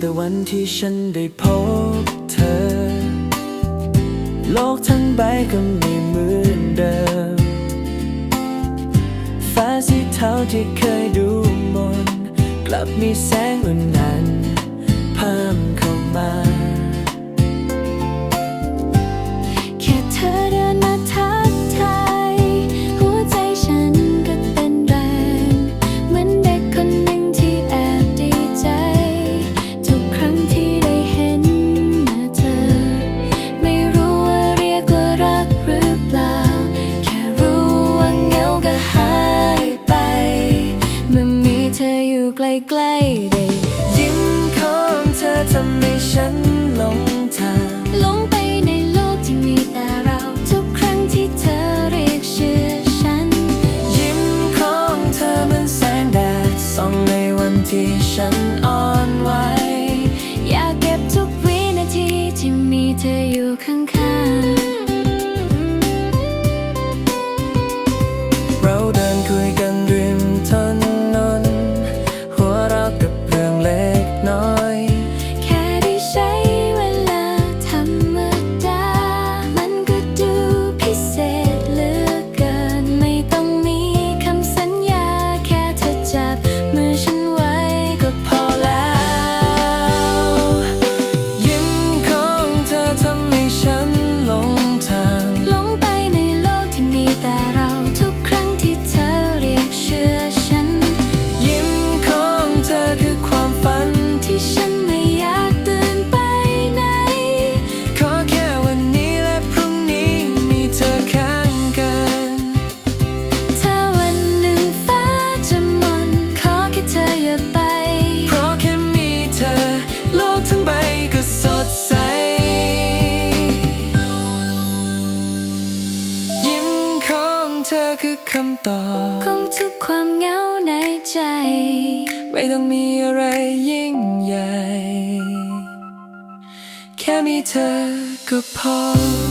แต่วันที่ฉันได้พบเธอ โลกทั้งใบก็ไม่เหมือนเดิม ฟ้าสีเทาที่เคยดูมน กลับมีแสงอุ่นนั้น ออยู่ใกล้ๆได้ยิ้มของเธอทำให้ฉันหลงทางหลงไปในโลกที่มีแต่เราทุกครั้งที่เธอเรียกชื่อฉัน ยิ้มของเธอเหมือนแสงแดดส่องในวันที่ฉันอ่อนไหวอยากเก็บทุกวินาทีที่มีเธออยู่ข้างเคือคำตอบของทุกความเหงาในใจ ไม่ต้องมีอะไรยิ่งใหญ่ แค่มีเธอก็พอ